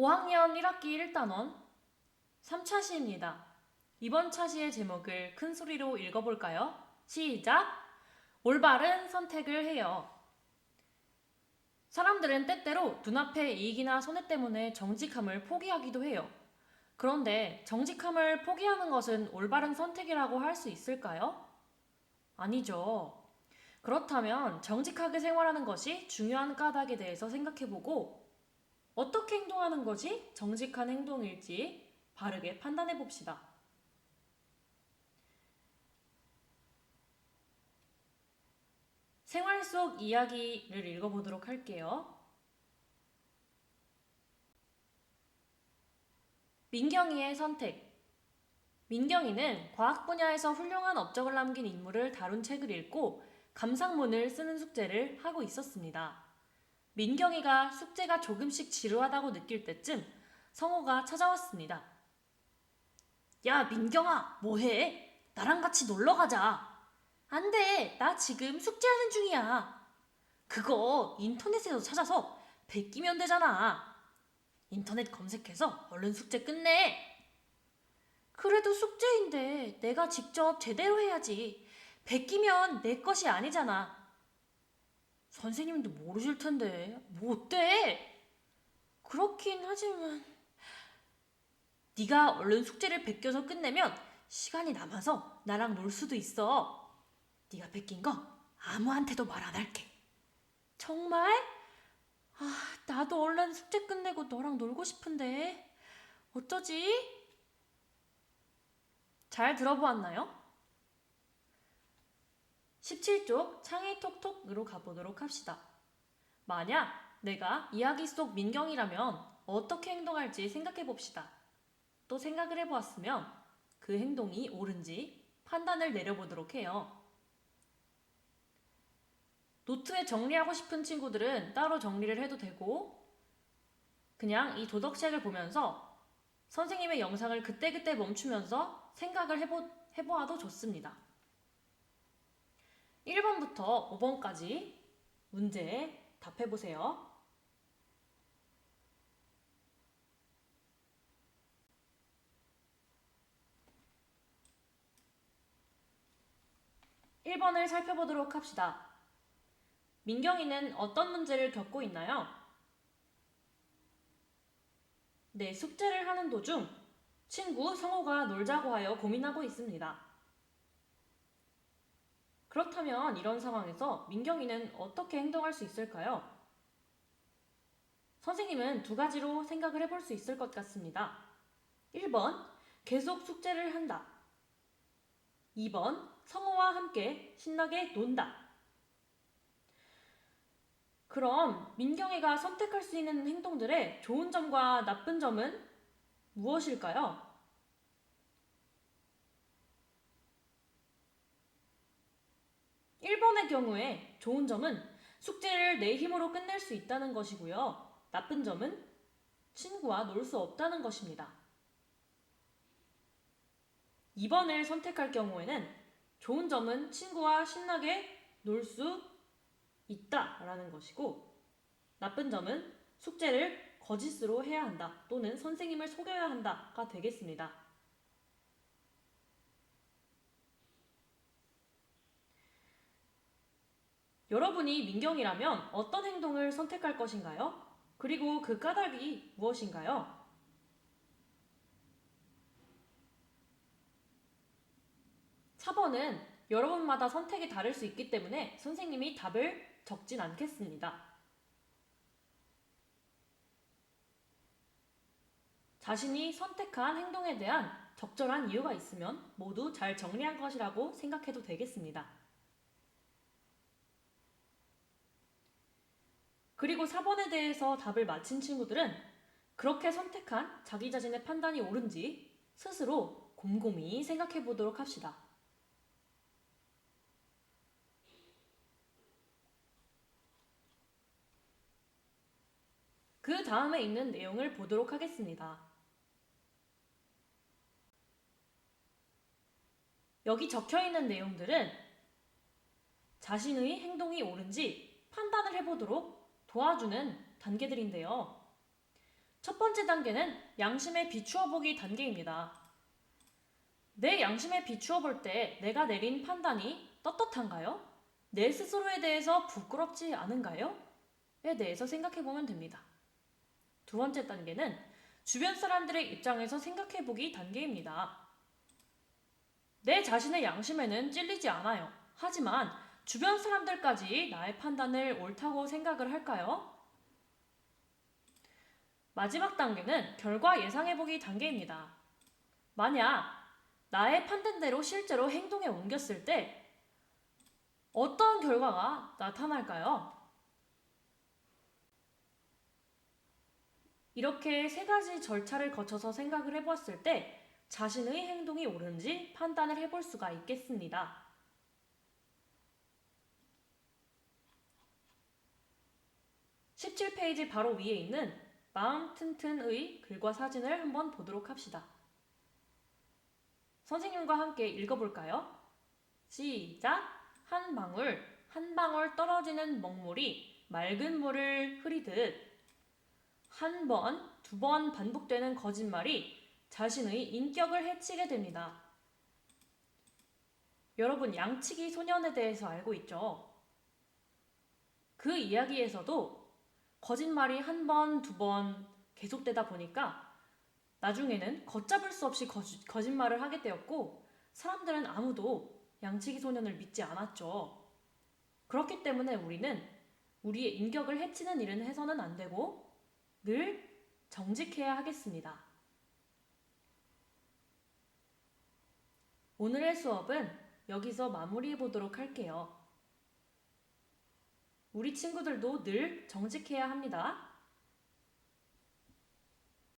5학년 1학기 1단원 3차 시입니다. 이번 차시의 제목을 큰 소리로 읽어볼까요? 시작! 올바른 선택을 해요. 사람들은 때때로 눈앞의 이익이나 손해 때문에 정직함을 포기하기도 해요. 그런데 정직함을 포기하는 것은 올바른 선택이라고 할 수 있을까요? 아니죠. 그렇다면 정직하게 생활하는 것이 중요한 까닭에 대해서 생각해보고 어떻게 행동하는 것이 정직한 행동일지 바르게 판단해 봅시다. 생활 속 이야기를 읽어보도록 할게요. 민경이의 선택. 민경이는 과학 분야에서 훌륭한 업적을 남긴 인물을 다룬 책을 읽고 감상문을 쓰는 숙제를 하고 있었습니다. 민경이가 숙제가 조금씩 지루하다고 느낄 때쯤 성호가 찾아왔습니다. 야, 민경아, 뭐해? 나랑 같이 놀러 가자. 안 돼, 나 지금 숙제하는 중이야. 그거 인터넷에서 찾아서 베끼면 되잖아. 인터넷 검색해서 얼른 숙제 끝내. 그래도 숙제인데 내가 직접 제대로 해야지. 베끼면 내 것이 아니잖아. 선생님도 모르실 텐데 뭐 어때? 그렇긴 하지만 네가 얼른 숙제를 베껴서 끝내면 시간이 남아서 나랑 놀 수도 있어. 네가 베낀 거 아무한테도 말 안 할게. 정말? 아, 나도 얼른 숙제 끝내고 너랑 놀고 싶은데 어쩌지? 잘 들어보았나요? 17쪽 창의 톡톡으로 가보도록 합시다. 만약 내가 이야기 속 민경이라면 어떻게 행동할지 생각해 봅시다. 또 생각을 해보았으면 그 행동이 옳은지 판단을 내려보도록 해요. 노트에 정리하고 싶은 친구들은 따로 정리를 해도 되고, 그냥 이 도덕책을 보면서 선생님의 영상을 그때그때 멈추면서 생각을 해보, 해보아도 좋습니다. 1번부터 5번까지 문제 답해보세요. 일 번을 살펴보도록 합시다. 민경이는 어떤 문제를 겪고 있나요? 네, 숙제를 하는 도중 친구 성호가 놀자고 하여 고민하고 있습니다. 그렇다면 이런 상황에서 민경이는 어떻게 행동할 수 있을까요? 선생님은 두 가지로 생각을 해볼 수 있을 것 같습니다. 1번, 계속 숙제를 한다. 2번, 성호와 함께 신나게 논다. 그럼 민경이가 선택할 수 있는 행동들의 좋은 점과 나쁜 점은 무엇일까요? 1번의 경우에 좋은 점은 숙제를 내 힘으로 끝낼 수 있다는 것이고요. 나쁜 점은 친구와 놀 수 없다는 것입니다. 2번을 선택할 경우에는 좋은 점은 친구와 신나게 놀 수 있다라는 것이고 나쁜 점은 숙제를 거짓으로 해야 한다 또는 선생님을 속여야 한다가 되겠습니다. 여러분이 민경이라면 어떤 행동을 선택할 것인가요? 그리고 그 까닭이 무엇인가요? (4번은) 여러분마다 선택이 다를 수 있기 때문에 선생님이 답을 적진 않겠습니다. 자신이 선택한 행동에 대한 적절한 이유가 있으면 모두 잘 정리한 것이라고 생각해도 되겠습니다. 그리고 4번에 대해서 답을 맞힌 친구들은 그렇게 선택한 자기 자신의 판단이 옳은지 스스로 곰곰이 생각해 보도록 합시다. 그 다음에 있는 내용을 보도록 하겠습니다. 여기 적혀 있는 내용들은 자신의 행동이 옳은지 판단을 해보도록 도와주는 단계들인데요. 첫 번째 단계는 양심에 비추어 보기 단계입니다. 내 양심에 비추어 볼 때 내가 내린 판단이 떳떳한가요? 내 스스로에 대해서 부끄럽지 않은가요? 에 대해서 생각해 보면 됩니다. 두 번째 단계는 주변 사람들의 입장에서 생각해 보기 단계입니다. 내 자신의 양심에는 찔리지 않아요. 하지만 주변 사람들까지 나의 판단을 옳다고 생각을 할까요? 마지막 단계는 결과 예상해보기 단계입니다. 만약 나의 판단대로 실제로 행동에 옮겼을 때 어떤 결과가 나타날까요? 이렇게 세 가지 절차를 거쳐서 생각을 해보았을 때 자신의 행동이 옳은지 판단을 해볼 수가 있겠습니다. (17) 페이지 바로 위에 있는 마음 튼튼의 글과 사진을 한번 보도록 합시다. 선생님과 함께 읽어볼까요? 시작! 한 방울, 한 방울 떨어지는 먹물이 맑은 물을 흐리듯 한 번, 두 번 반복되는 거짓말이 자신의 인격을 해치게 됩니다. 여러분, 양치기 소년에 대해서 알고 있죠? 그 이야기에서도 거짓말이 한 번, 두 번 계속되다 보니까 나중에는 걷잡을 수 없이 거짓, 거짓말을 하게 되었고 사람들은 아무도 양치기 소년을 믿지 않았죠. 그렇기 때문에 우리는 우리의 인격을 해치는 일은 해서는 안 되고 늘 정직해야 하겠습니다. 오늘의 수업은 여기서 마무리해 보도록 할게요. 우리 친구들도 늘 정직해야 합니다.